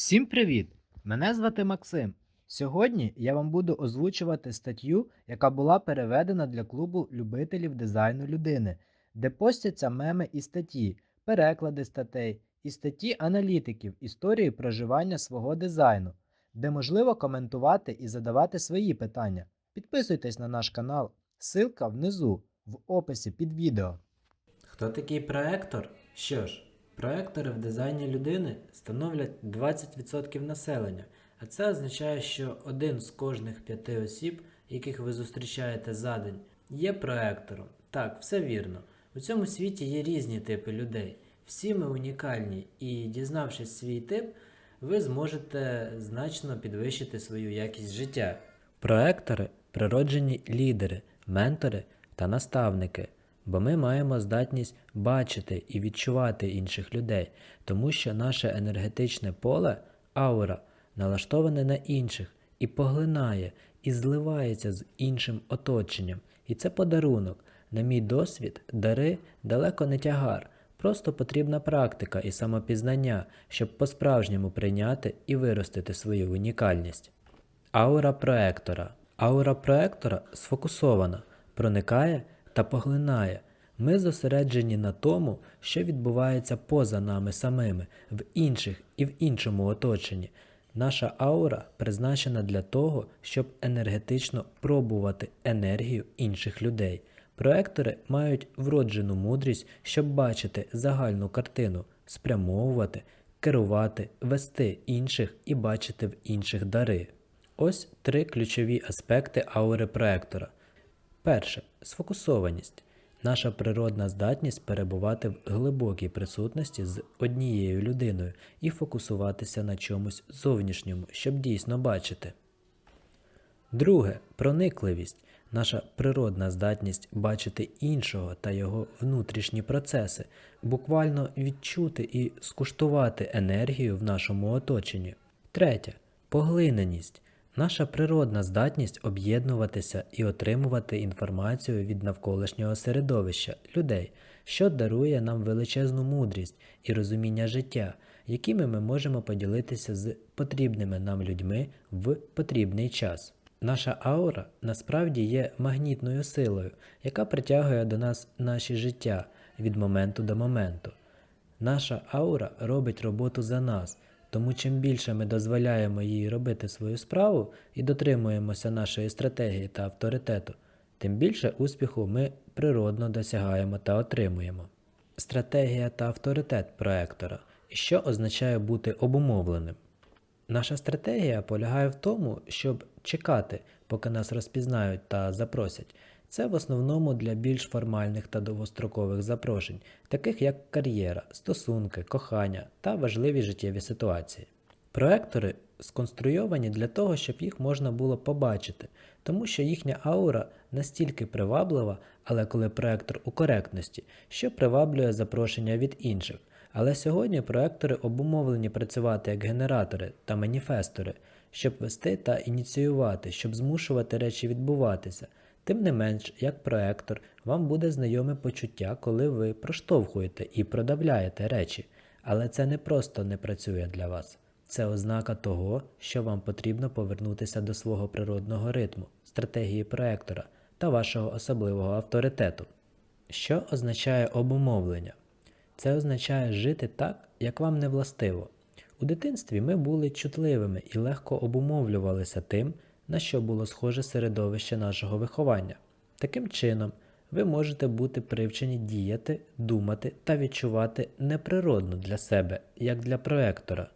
Всім привіт! Мене звати Максим. Сьогодні я вам буду озвучувати статтю, яка була переведена для клубу любителів дизайну людини, де постяться меми і статті, переклади статей і статті аналітиків історії проживання свого дизайну, де можливо коментувати і задавати свої питання. Підписуйтесь на наш канал, ссылка внизу в описі під відео. Хто такий проектор? Що ж, проектори в дизайні людини становлять 20% населення, а це означає, що один з кожних п'яти осіб, яких ви зустрічаєте за день, є проектором. Так, все вірно. У цьому світі є різні типи людей. Всі ми унікальні, і дізнавшись свій тип, ви зможете значно підвищити свою якість життя. Проектори природжені лідери, ментори та наставники. Бо ми маємо здатність бачити і відчувати інших людей, тому що наше енергетичне поле, аура, налаштоване на інших і поглинає, і зливається з іншим оточенням. І це подарунок. На мій досвід, дари далеко не тягар, просто потрібна практика і самопізнання, щоб по-справжньому прийняти і виростити свою унікальність. Аура проектора. Аура проектора сфокусована, проникає та поглинає. Ми зосереджені на тому, що відбувається поза нами самими, в інших і в іншому оточенні. Наша аура призначена для того, щоб енергетично пробувати енергію інших людей. Проектори мають вроджену мудрість, щоб бачити загальну картину, спрямовувати, керувати, вести інших і бачити в інших дари. Ось три ключові аспекти аури проектора. Перше сфокусованість. Наша природна здатність перебувати в глибокій присутності з однією людиною і фокусуватися на чомусь зовнішньому, щоб дійсно бачити. Друге проникливість. Наша природна здатність бачити іншого та його внутрішні процеси, буквально відчути і скуштувати енергію в нашому оточенні. Третє поглиненість. Наша природна здатність об'єднуватися і отримувати інформацію від навколишнього середовища людей, що дарує нам величезну мудрість і розуміння життя, якими ми можемо поділитися з потрібними нам людьми в потрібний час. Наша аура насправді є магнітною силою, яка притягує до нас наші життя від моменту до моменту. Наша аура робить роботу за нас. Тому чим більше ми дозволяємо їй робити свою справу і дотримуємося нашої стратегії та авторитету, тим більше успіху ми природно досягаємо та отримуємо. Стратегія та авторитет проектора, що означає бути обумовленим. Наша стратегія полягає в тому, щоб чекати, поки нас розпізнають та запросять. Це в основному для більш формальних та довгострокових запрошень, таких як кар'єра, стосунки, кохання та важливі життєві ситуації. Проектори сконструйовані для того, щоб їх можна було побачити, тому що їхня аура настільки приваблива, але коли проектор у коректності, що приваблює запрошення від інших. Але сьогодні проектори обумовлені працювати як генератори та маніфестори, щоб вести та ініціювати, щоб змушувати речі відбуватися. Тим не менш, як проектор, вам буде знайоме почуття, коли ви проштовхуєте і продавляєте речі, але це не просто не працює для вас. Це ознака того, що вам потрібно повернутися до свого природного ритму, стратегії проектора та вашого особливого авторитету. Що означає обумовлення? Це означає жити так, як вам не властиво. У дитинстві ми були чутливими і легко обумовлювалися тим, на що було схоже середовище нашого виховання. Таким чином, ви можете бути привчені діяти, думати та відчувати неприродно для себе, як для проектора.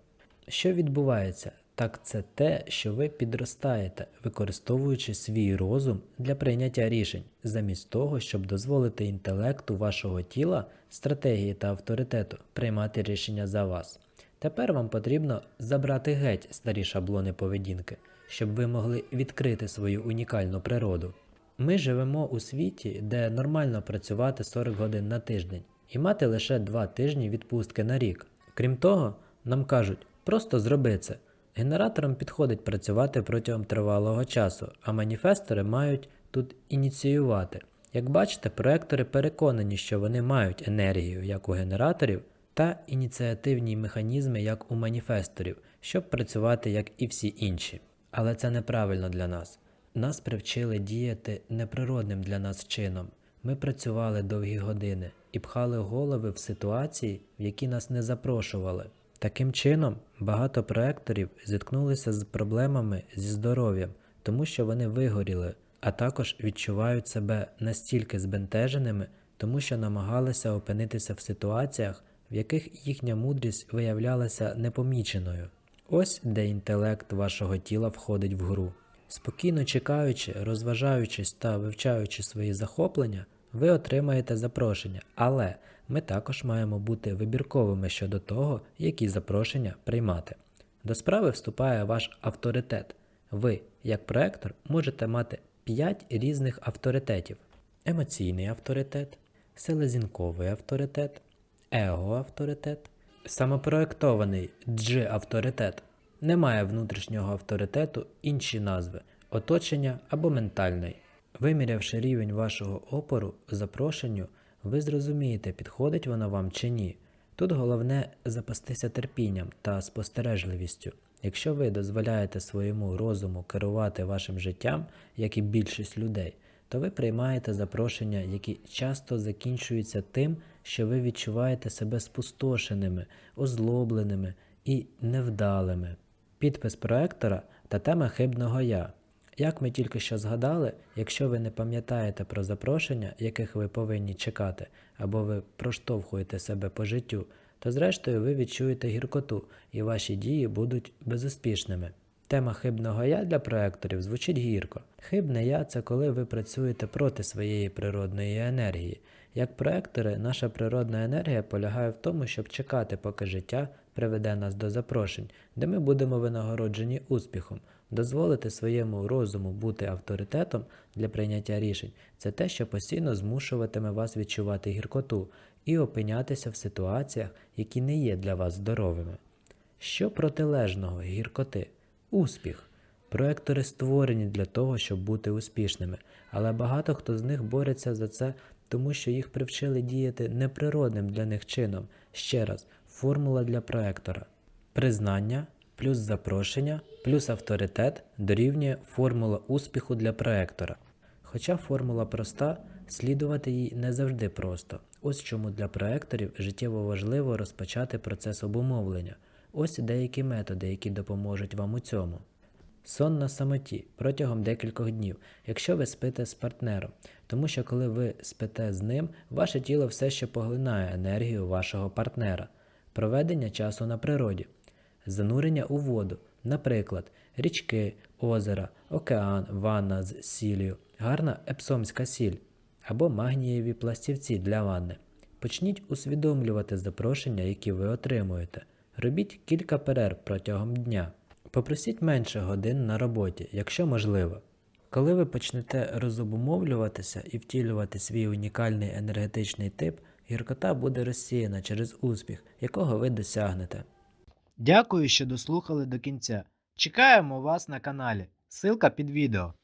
Що відбувається? Так це те, що ви підростаєте, використовуючи свій розум для прийняття рішень, замість того, щоб дозволити інтелекту вашого тіла, стратегії та авторитету приймати рішення за вас. Тепер вам потрібно забрати геть старі шаблони поведінки, щоб ви могли відкрити свою унікальну природу. Ми живемо у світі, де нормально працювати 40 годин на тиждень і мати лише 2 тижні відпустки на рік. Крім того, нам кажуть, просто зроби це. Генераторам підходить працювати протягом тривалого часу, а маніфестори мають тут ініціювати. Як бачите, проектори переконані, що вони мають енергію як у генераторів, та ініціативні механізми, як у маніфесторів, щоб працювати як і всі інші. Але це неправильно для нас. Нас привчили діяти неприродним для нас чином. Ми працювали довгі години і пхали голови в ситуації, в які нас не запрошували. Таким чином, багато проекторів зіткнулися з проблемами зі здоров'ям, тому що вони вигоріли, а також відчувають себе настільки збентеженими, тому що намагалися опинитися в ситуаціях, в яких їхня мудрість виявлялася непоміченою. Ось де інтелект вашого тіла входить в гру. Спокійно чекаючи, розважаючись та вивчаючи свої захоплення, ви отримаєте запрошення, але ми також маємо бути вибірковими щодо того, які запрошення приймати. До справи вступає ваш авторитет. Ви, як проектор, можете мати 5 різних авторитетів: емоційний авторитет, селезінковий авторитет, его-авторитет, самопроектований G-авторитет. Немає внутрішнього авторитету інші назви оточення або ментальний. Вимірявши рівень вашого опору запрошенню, ви зрозумієте, підходить воно вам чи ні. Тут головне запастися терпінням та спостережливістю. Якщо ви дозволяєте своєму розуму керувати вашим життям, як і більшість людей, то ви приймаєте запрошення, які часто закінчуються тим, що ви відчуваєте себе спустошеними, озлобленими і невдалими. Підпис проектора та тема хибного я. Як ми тільки що згадали, якщо ви не пам'ятаєте про запрошення, яких ви повинні чекати, або ви проштовхуєте себе по життю, то зрештою ви відчуєте гіркоту і ваші дії будуть безуспішними. Тема хибного я для проекторів звучить гірко. Хибне я це коли ви працюєте проти своєї природної енергії. Як проектори, наша природна енергія полягає в тому, щоб чекати, поки життя приведе нас до запрошень, де ми будемо винагороджені успіхом. Дозволити своєму розуму бути авторитетом для прийняття рішень це те, що постійно змушуватиме вас відчувати гіркоту і опинятися в ситуаціях, які не є для вас здоровими. Що протилежного гіркоти? Успіх. Проектори створені для того, щоб бути успішними, але багато хто з них бореться за це, тому що їх привчили діяти неприродним для них чином. Ще раз, формула для проектора. Признання плюс запрошення плюс авторитет дорівнює формула успіху для проектора. Хоча формула проста, слідувати їй не завжди просто. Ось чому для проекторів життєво важливо розпочати процес обумовлення. Ось деякі методи, які допоможуть вам у цьому. Сон на самоті протягом декількох днів, якщо ви спите з партнером, тому що коли ви спите з ним, ваше тіло все ще поглинає енергію вашого партнера, проведення часу на природі, занурення у воду, наприклад, річки, озера, океан, ванна з сіллю, гарна епсомська сіль або магнієві пластівці для ванни. Почніть усвідомлювати запрошення, які ви отримуєте. Робіть кілька перерв протягом дня. Попросіть менше годин на роботі, якщо можливо. Коли ви почнете розобумовлюватися і втілювати свій унікальний енергетичний тип, гіркота буде розсіяна через успіх, якого ви досягнете. Дякую, що дослухали до кінця. Чекаємо вас на каналі. Ссылка під відео.